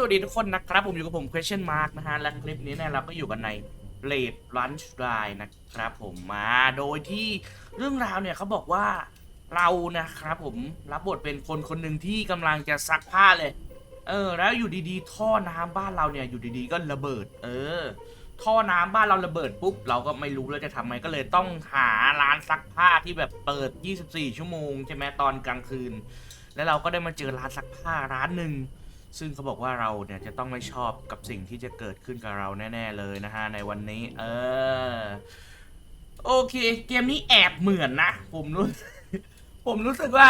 สวัสดีทุกคนนะครับ ผมอยู่กับผม question mark นะฮะ และคลิปนี้เนี่ยเราก็อยู่กันใน Blade Lunch Drive นะครับผมมาโดยที่เรื่องราวเนี่ยเขาบอกว่าเรานะครับผมรับบทเป็นคนคนหนึ่งที่กำลังจะซักผ้าเลย เออ แล้วอยู่ดีๆ ท่อน้ำบ้านเราเนี่ยอยู่ดีๆก็ระเบิด เออ ท่อน้ำบ้านเราระเบิดปุ๊บเราก็ไม่รู้แล้วจะทำไงก็เลยต้องหาร้านซักผ้าที่แบบเปิด 24 ชั่วโมงใช่ไหมตอนกลางคืน แล้วเราก็ได้มาเจอร้านซักผ้าร้านหนึ่ง ซึ่งเขาบอกว่าเราเนี่ยจะต้องไม่ชอบกับสิ่งที่จะเกิดขึ้นกับเราแน่ ๆ เลยนะฮะในวันนี้ เออ โอเค เกมนี้แอบเหมือนนะ ผมรู้ผมรู้สึกว่า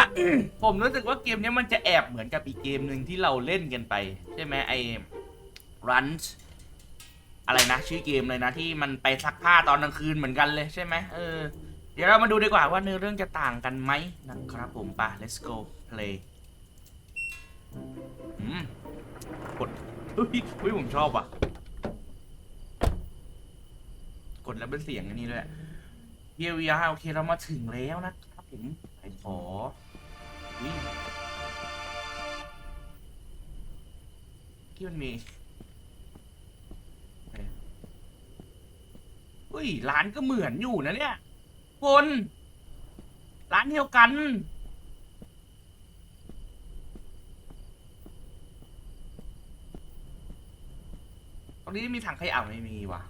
ผมรู้สึกว่าเกมนี้มันจะแอบเหมือนกับอีกเกมหนึ่งที่เราเล่นกันไป ใช่ไหมไอ้ Runch อะไรนะ ชื่อเกมเลยนะที่มันไปซักผ้าตอนกลางคืนเหมือนกันเลยใช่ไหมเออ เดี๋ยวเรามาดูดีกว่าว่าเนื้อเรื่องจะต่างกันไหมนะครับผมปะ let's go play อืมกดเฮ้ยเฮ้ยผมชอบว่ะ กดแล้วเป็นเสียงอันนี้ด้วยเยียวยาโอเคเรามาถึงแล้วนะครับผมไปขอวิ่งที่มันมีเคเฮ้ยร้านก็เหมือนอยู่นะเนี่ยคนร้านเดียวกัน รงนี้มีถังขยะไม่มีว่ะ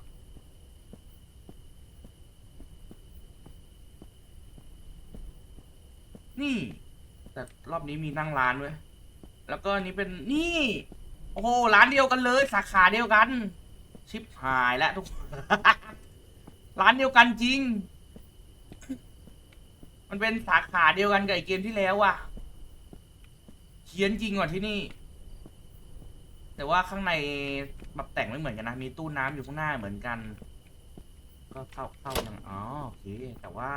นี่ แต่รอบนี้มีนั่งร้านด้วยแล้วก็นี้เป็นนี่ โอ้โหร้านเดียวกันเลย สาขาเดียวกัน ชิปหายแล้วทุกร้านเดียวกันจริง มันเป็นสาขาเดียวกันกับไอเกมที่แล้วว่ะเขียนจริงว่ะที่นี่ แต่ว่าข้างในแบบแต่งไม่เหมือนกันนะ มีตู้น้ำอยู่ข้างหน้าเหมือนกัน ก็เข้าเข้ายังอ๋อโอเค แต่ว่า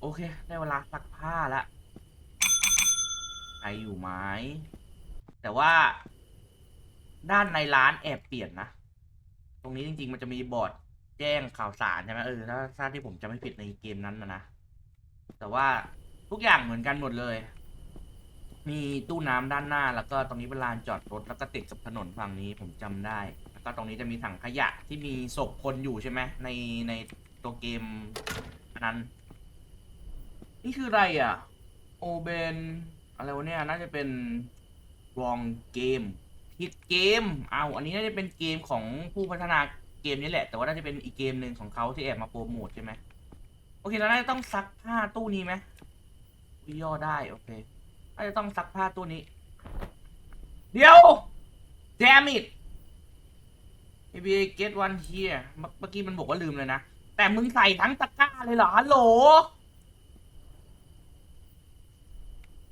โอเค ได้เวลาซักผ้าละใครอยู่ไหมแต่ว่า ด้านในร้านแอบเปลี่ยนนะ ตรงนี้จริง ๆ มันจะมีบอร์ดแจ้งข่าวสารใช่ไหมเออถ้าถ้าที่ผมจะไม่ผิดในเกมนั้นนะนะ แต่ว่าทุกอย่างเหมือนกันหมดเลย มีตู้น้ำด้านหน้า แล้วก็ตรงนี้เป็นลานจอดรถแล้วก็ติดกับถนนฝั่งนี้ผมจำได้ แล้วก็ตรงนี้จะมีถังขยะที่มีศพคนอยู่ใช่ไหมในในตัวเกมอันนั้น นี่คืออะไรอะ โอเบนอะไรวะเนี่ยน่าจะเป็น wrong game ผิดเกมเอาอันนี้น่าจะเป็นเกมของผู้พัฒนาเกมนี้แหละ แต่ว่าน่าจะเป็นอีกเกมหนึ่งของเขาที่แอบมาโปรโมทใช่ไหมโอเคเราน่าจะต้องซักผ้าตู้นี้ไหมย่อได้ โอเคาจะต้องซักผ้าตู้นี้ เดี๋ยว damn it maybe I get one here เมื่อกี้มันบอกว่าลืมเลยนะ แต่มึงใส่ทั้งตะกร้าเลยเหรอฮัลโหล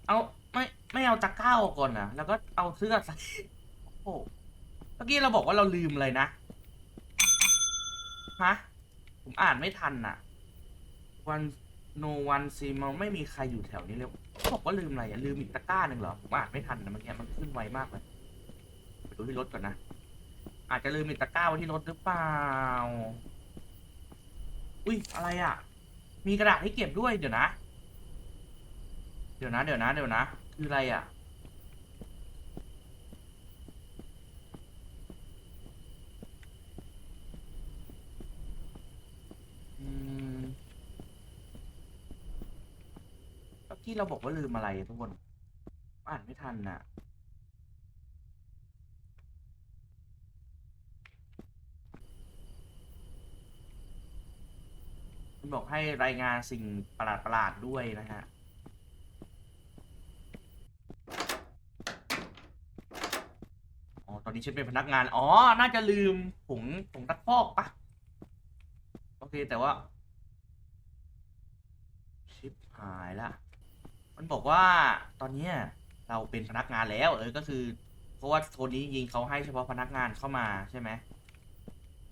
เอาไม่ไม่เอาตะกร้าออกก่อนนะแล้วก็เอาเสื้อใส่โอ้เมื่อกี้เราบอกว่าเราลืมเลยนะ ฮะ ผมอ่านไม่ทันน่ะวัน โนวันซีมไม่มีใครอยู่แถวนี้เลยเขาบอกว่าลืมอะไรอะลืมอีกตะกร้าหนึ่งเหรอผมอ่านไม่ทันนะเมื่อกี้มันขึ้นไวมากเลยไปดูที่รถก่อนนะ อาจจะลืมอีกตะกร้าไว้ที่รถหรือเปล่า อุ้ยอะไรอะ มีกระดาษให้เก็บด้วยเดี๋ยวนะ เดี๋ยวนะ เดี๋ยวนะ เดี๋ยวนะ คืออะไรอะ อืม เมื่เราบอกว่าลืมอะไรทุกคน อ่านไม่ทันน่ะคุณบอกให้รายงานสิ่งประหลาดประหลาดๆด้วยนะฮะ อ๋อ ตอนนี้ฉันเป็นพนักงาน อ๋อ น่าจะลืมผงผงตักฟอกปะโอเค แต่ว่า ชิปหายละ มันบอกว่าตอนเนี้ยเราเป็นพนักงานแล้ว เออก็คือ เพราะว่าโทนนี้จริงเขาให้เฉพาะพนักงานเข้ามาใช่ไหม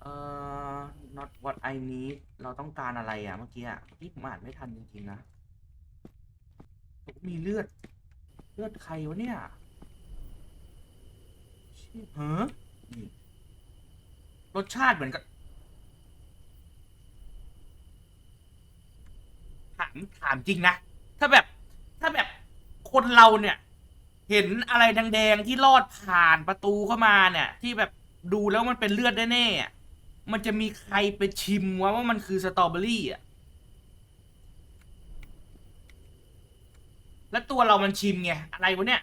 เอ่อ not what I need เราต้องการอะไรอะเมื่อกี้อะเมื่ผมอ่านไม่ทันจริงๆนะมีเลือด เลือดใครวะเนี่ยชื่อเฮ้อนี่รสชาติเหมือนกับถามถามจริงนะ ถ้าแบบ ถ้าแบบคนเราเนี่ย เห็นอะไรแดงๆที่ลอดผ่านประตูเข้ามาเนี่ย ที่แบบดูแล้วมันเป็นเลือดแน่ๆอะมันจะมีใครไปชิมว่าว่ามันคือสตรอเบอรี่อะ แล้วตัวเรามันชิมไง อะไรวะเนี่ย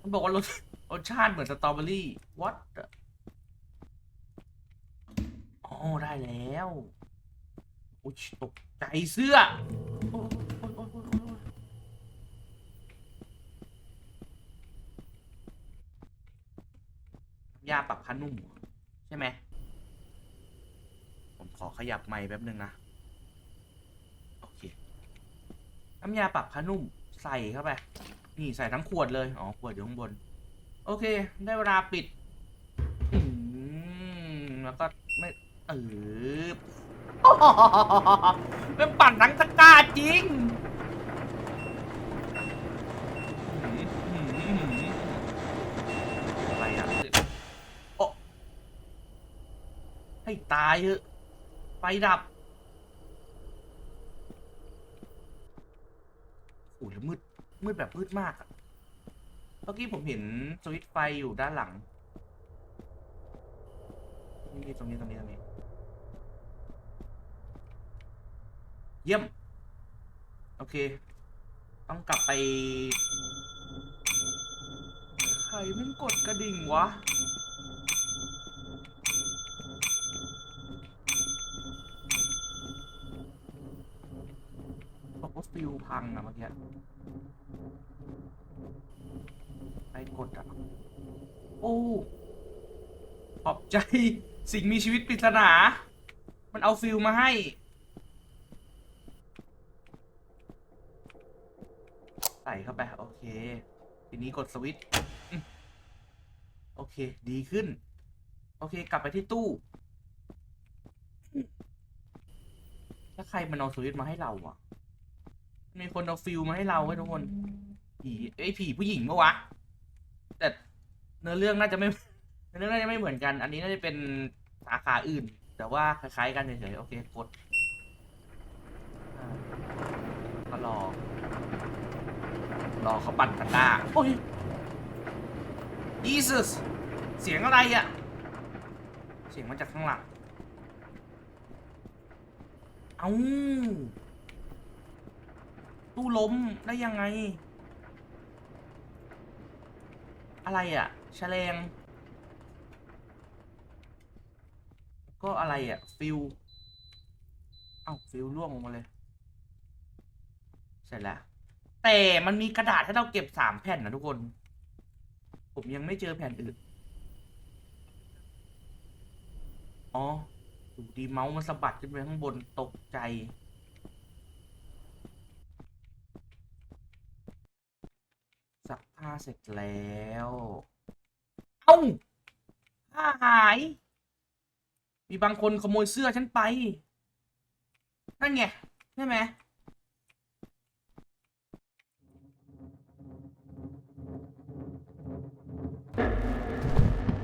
มันบอกว่ารสรสชาติเหมือนสตรอเบอรี่ what อ๋อได้แล้วอุ๊ยตกใจเสื้อยโอ๊ยโอ๊ยโอ๊ยโอ๊ย ยาปรับผ้านุ่มใช่ไหม ผมขอขยับไมค์แป๊บนึงนะ โอเค น้ำยาปรับผ้านุ่มใส่เข้าไป นี่ใส่ทั้งขวดเลย อ๋อ ขวดอยู่ข้างบน โอเค ได้เวลาปิดแล้วก็ไม่เออเป็นปั่นทั้งตะกร้าจริงอะไรอะโอ้ ให้ตายเถอะไฟดับโอ้ยแล้วมืด มืดแบบมืดมากอะเมื่อกี้ผมเห็นสวิตช์ไฟอยู่ด้านหลัง นี่ตรงนี้ตรงนี้ตรงนี้ เยี่ยม โอเค ต้องกลับไป ใครมันกดกระดิ่งวะ บอกว่า ฟิวพังอะเมื่อกี้ใครกดอะโอ้ขอบใจสิ่งมีชีวิตปริศนา มันเอาฟิลมาให้ ใส่เข้าไป โอเค ทีนี้กดสวิตช์โอเค ดีขึ้น โอเค กลับไปที่ตู้ แล้วใครมันเอาสวิตช์มาให้เราอะ มีคนเอาฟิลมาให้เราไว้ยทุกคน ผีไอ้ยผีผู้หญิงปะวะ แต่เนื้อเรื่องน่าจะไม่เนื้อเรื่องน่าจะไม่เหมือนกัน อันนี้น่าจะเป็นสาขาอื่น แต่ว่าคล้ายๆกันเฉยๆโอเคกดอ่าก็รอรอเขาปั่นตะกร้าโอ้ย Jesus เสียงอะไรอะเสียงมาจากข้างหลัง เอา ตู้ล้มได้ยังไง อะไรอะแฉลง ก็อะไรอะฟิวเอ้าฟิวล่วงลงมาเลย เสร็จแล้ว แต่มันมีกระดาษให้เราเก็บสามแผ่นนะทุกคน ผมยังไม่เจอแผ่นอื่น อ๋อดูดีเมาส์มันสะบัดขึ้นไปข้างบนตกใจ ซัก ผ้าเสร็จแล้ว เอ้าผ้าหาย มีบางคนขโมยเสื้อฉันไป นั่นไง ใช่ไหม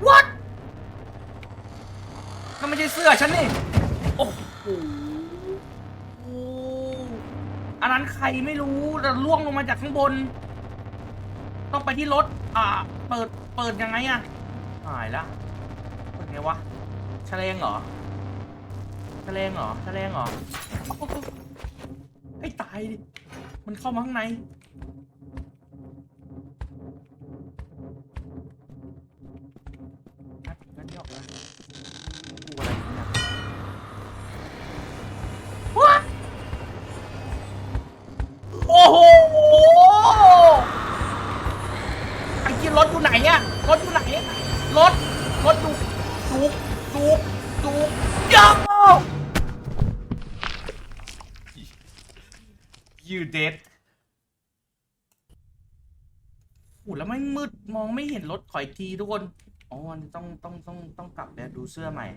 What นั่นไม่ใช่เสื้อฉันนี่ โอ้โหอันนั้นใครไม่รู้แต่ล่วงลงมาจากข้างบน ต้องไปที่รถ อ่า เปิด เปิดยังไงอะหายละ เปิดไงวะแฉลงเหรอแฉลงเหรอแฉลงเหรอโอ้โหให้ตายดิ มันเข้ามาข้างใน รถอยู่ไหนรถรถดูจุกจุกจุกยา You dead โอ้แล้วไม่มืดมองไม่เห็นรถถอยทีทุกคน อ๋อต้องต้องต้องต้องกลับไปดูเสื้อใหม่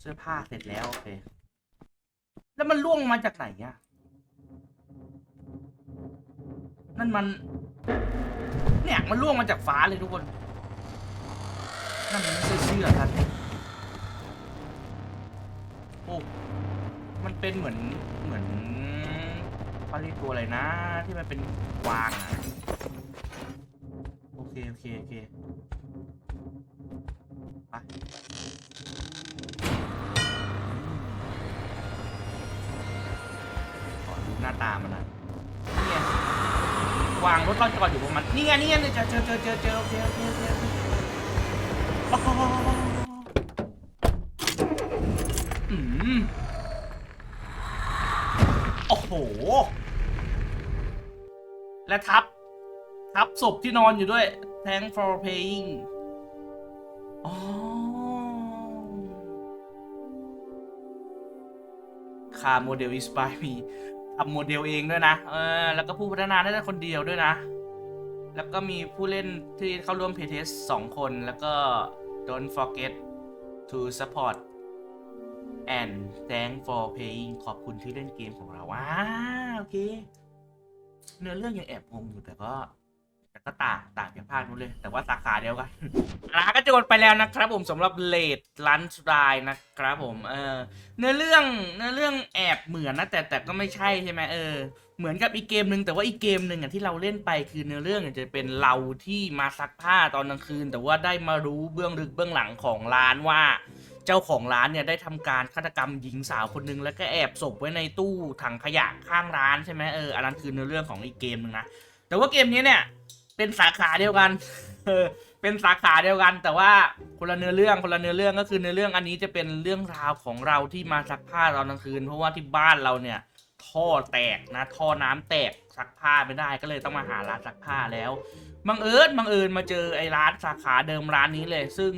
เสื้อผ้าเสร็จแล้วโอเค แล้วมันล่วงมาจากไหนอะนั่นมัน เนี่ยมันล่วงมาจากฟ้าเลยทุกคนนั่นมันไม่ใช่เสื้อท่านโอ้มันเป็นเหมือนเหมือนเขาเรียกตัวอะไรนะ ที่มันเป็นกวางอะโอเคโอเคโอเคไปขอดูหน้าตามันนะ วางรถเราจอดอยู่ประมาณนี่ไงนี่ไงเจอเจอเจอเจอเจอเคโอเคโอเคโอเคโอ้โห และทับ ทับศพที่นอนอยู่ด้วย thank for paying อ๋อคาโมเดล inspire me ทำโมเดลเองด้วยนะ เออ แล้วก็ผู้พัฒนาได้คนเดียวด้วยนะ แล้วก็มีผู้เล่นที่เข้าร่วมเพจท์สองคน แล้วก็ don't forget to support and thank for paying ขอบคุณที่เล่นเกมของเราว้าโอเค เนื้อเรื่องยังแอบงงอยู่แต่ก็ แต่ก็ต่างต่างจากภาคนู้นเลย แต่ว่าสาขาเดียวกันลาก็จบไปแล้วนะครับผมสำหรับเลดลันช์ไดนะครับผมเออเนื้อเรื่องเนื้อเรื่องแอบเหมือนนะแต่แต่ก็ไม่ใช่ใช่ไหมเออเหมือนกับอีกเกมหนึ่งแต่ว่าอีกเกมหนึ่งอะที่เราเล่นไปคือเนื้อเรื่องจะเป็นเราที่มาซักผ้าตอนกลางคืน แต่ว่าได้มารู้เบื้องลึกเบื้องหลังของร้านว่าเจ้าของร้านเนี่ยได้ทำการฆาตกรรมหญิงสาวคนหนึงแล้วก็แอบศพไว้ในตู้ถังขยะข้างร้านใช่ไหมเอออันนั้นคือเนื้อเรื่องของอีกเกมหนึ่งนะแต่ว่าเกมนี้เนี่ย เป็นสาขาเดียวกันเป็นสาขาเดียวกัน แต่ว่าคนละเนื้อเรื่องคนละเนื้อเรื่องก็คือเนื้อเรื่องอันนี้จะเป็นเรื่องราวของเราที่มาซักผ้าตอนกลางคืน เพราะว่าที่บ้านเราเนี่ย ท่อแตกนะท่อน้ำแตกซักผ้าไม่ได้ก็เลยต้องมาหาร้านซักผ้าแล้วบังเอิญบังเอิญมาเจอไอ้ร้านสาขาเดิมร้านนี้เลย ซึ่ง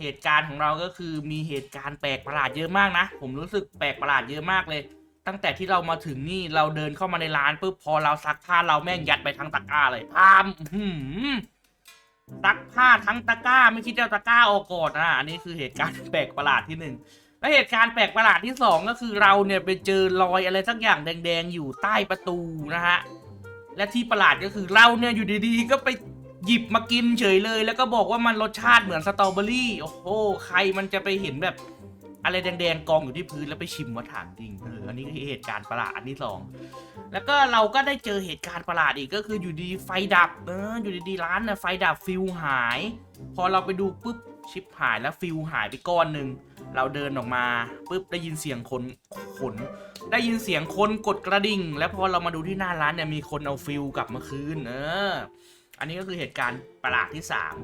เหตุการณ์ของเราก็คือมีเหตุการณ์แปลกประหลาดเยอะมากนะ ผมรู้สึกแปลกประหลาดเยอะมากเลย ตั้งแต่ที่เรามาถึงนี่เราเดินเข้ามาในร้านปุ๊บพอเราซักผ้าเราแม่งยัดไปทั้งตะกร้าเลยพามหือซักผ้าทั้งตะกร้าไม่คิดจะตะกร้าออกก่อนนะอันนี้คือเหตุการณ์แปลกประหลาดที่หนึ่งและเหตุการณ์แปลกประหลาดที่สองก็คือเราเนี่ยไปเจอรอยอะไรสักอย่างแดงๆอยู่ใต้ประตูนะฮะและที่ประหลาดก็คือเราเนี่ยอยู่ดีๆ ก็ไปหยิบมากินเฉยเลย แล้วก็บอกว่ามันรสชาติเหมือนสตรอเบอรี่โอ้โหใครมันจะไปเห็นแบบ อะไรแดงๆกองอยู่ที่พื้นแล้วไปชิมว่าถามจริงเอออันนี้คือเหตุการณ์ประหลาดอันที่สองแล้วก็เราก็ได้เจอเหตุการณ์ประหลาดอีกก็คืออยู่ดีไฟดับเอออยู่ดีๆร้านเนี่ยไฟดับฟิวหาย พอเราไปดูปุ๊บชิปหายแล้วฟิวหายไปก้อนหนึ่งเราเดินออกมาปุ๊บได้ยินเสียงคนขนได้ยินเสียงคนกดกระดิ่ง แล้วพอเรามาดูที่หน้าร้านเนี่ยมีคนเอาฟิวกลับมาคืนเอออันนี้ก็คือเหตุการณ์ประหลาดที่สาม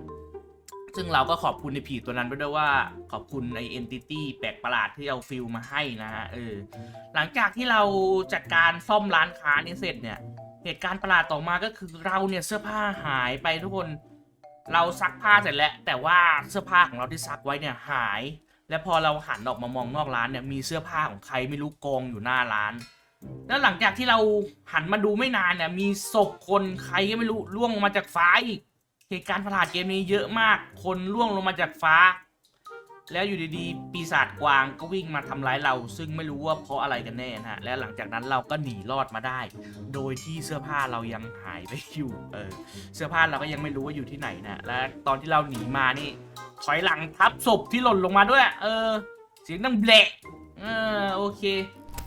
ซึ่งเราก็ขอบคุณในผีตัวนั้นไปด้วยว่าขอบคุณไอเอนติตี้แปลกประหลาดที่เอาฟิลมาให้นะฮะเออหลังจากที่เราจัดการซ่อมร้านค้านี้เสร็จเนี่ย เหตุการณ์ประหลาดต่อมาก็คือเราเนี่ยเสื้อผ้าหายไปทุกคนเราซักผ้าเสร็จแล้ว แต่ว่าเสื้อผ้าของเราที่ซักไว้เนี่ยหาย และพอเราหันออกมามองนอกร้านเนี่ยมีเสื้อผ้าของใครไม่รู้กองอยู่หน้าร้าน แล้วหลังจากที่เราหันมาดูไม่นานเนี่ยมีศพคนใครก็ไม่รู้ล่วงลงมาจากฟ้าอีก เหตุการณ์ประหลาดเกมนี้เยอะมาก คนล่วงลงมาจากฟ้า แล้วอยู่ดีๆ ปีศาจกวางก็วิ่งมาทำร้ายเรา ซึ่งไม่รู้ว่าเพราะอะไรกันแน่นะฮะ และหลังจากนั้นเราก็หนีรอดมาได้ โดยที่เสื้อผ้าเรายังหายไปอยู่ เออ เสื้อผ้าเราก็ยังไม่รู้ว่าอยู่ที่ไหนนะ และตอนที่เราหนีมานี่ ถอยหลังทับศพที่หล่นลงมาด้วย เออ เสียงดังแบะเออ โอเค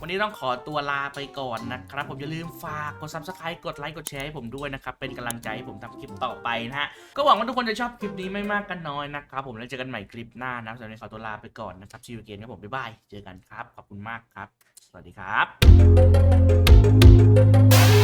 วันนี้ต้องขอตัวลาไปก่อนนะครับ ผมอย่าลืมฝากกด subscribe กดไลค์กดแชร์ให้ผมด้วยนะครับ เป็นกำลังใจให้ผมทำคลิปต่อไปนะฮะ ก็หวังว่าทุกคนจะชอบคลิปนี้ไม่มากก็นน้อยนะครับ ผมแล้วเจอกันใหม่คลิปหน้านะสำหรับวันนี้ขอตัวลาไปก่อนนะครับชิวเกนครับผมบ๊ายบายเจอกันครับขอบคุณมากครับ สวัสดีครับ